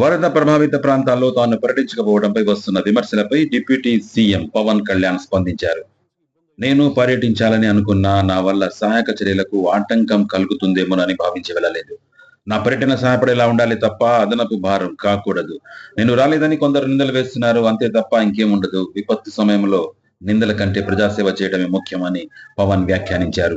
వరద ప్రభావిత ప్రాంతాల్లో తాను పర్యటించకపోవడంపై వస్తున్న విమర్శలపై డిప్యూటీ సీఎం పవన్ కళ్యాణ్ స్పందించారు. నేను పర్యటించాలని అనుకున్నా నా వల్ల సహాయక చర్యలకు ఆటంకం కలుగుతుందేమోనని భావించి వెళ్ళలేదు. నా పర్యటన సహాయపడేలా ఉండాలి తప్ప అదనపు భారం కాకూడదు. నేను రాలేదని కొందరు నిందలు వేస్తున్నారు. అంతే తప్ప ఇంకేముండదు విపత్తు సమయంలో నిందల కంటే ప్రజాసేవ చేయడమే ముఖ్యమని పవన్ వ్యాఖ్యానించారు.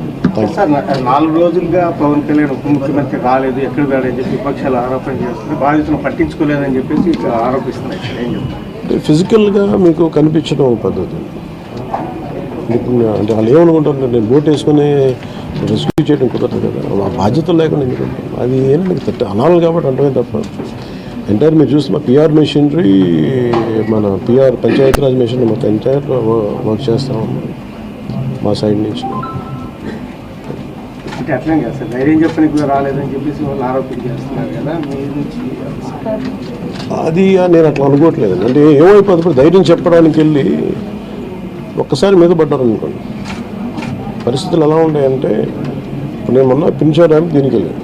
నాలుగు రోజులుగా పవన్ కళ్యాణ్ ఉప ముఖ్యమంత్రి రాలేదు ఎక్కడ రాలేదని చెప్పి విపక్షాలు ఆరోపణ చేస్తుంది బాధితులను పట్టించుకోలేదని చెప్పేసి ఇక్కడ ఆరోపిస్తున్నాయి ఇక్కడ ఏం చెప్తారు? అంటే ఫిజికల్గా మీకు కనిపించడం ఒక పద్ధతి. అంటే వాళ్ళు ఏమనుకుంటారు నేను బోట్ వేసుకొని రెస్క్యూ చేయడం కుదరదు కదా. ఆ బాధ్యత లేకుండా ఎందుకు ఉంటాను? అది ఏంటంటే తట్ట అనాలి కాబట్టి అంటమే తప్ప. ఎంటైర్ మీరు చూస్తే మా పిఆర్ మెషినరీ మన పిఆర్ పంచాయతీరాజ్ మెషినరీ మొత్తం ఎంటైర్ వర్క్ చేస్తా ఉన్నాం. మా సైడ్ నుంచి. అంటే అట్లనే కదా సార్. ధైర్యం చెప్పడానికి కూడా రాలేదని చెప్పేసి వాళ్ళు ఆరోపణ చేస్తున్నారు కదా మీ నుంచి అది నేను అట్లా అనుకోవట్లేదు అంటే ఏమైపోతుంది? ఇప్పుడు ధైర్యం చెప్పడానికి వెళ్ళి ఒక్కసారి మీద పడ్డారు అనుకోండి. పరిస్థితులు ఎలా ఉంటాయంటే నేను మొన్న పింఛా దీనికి వెళ్ళాను.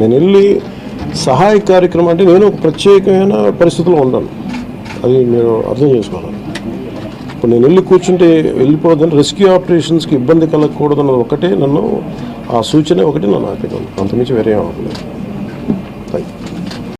నేను వెళ్ళి సహాయ కార్యక్రమం అంటే నేను ఒక ప్రత్యేకమైన పరిస్థితిలో ఉన్నాను. అది మీరు అర్థం చేసుకోవాలి. ఇప్పుడు నేను వెళ్ళి కూర్చుంటే వెళ్ళిపోదని రెస్క్యూ ఆపరేషన్స్కి ఇబ్బంది కలగకూడదన్నది ఒకటే. నన్ను ఆ సూచన ఒకటి నన్ను ఆపినాను అంతమించి వేరే ఏం అవ్వలేదు థ్యాంక్ యూ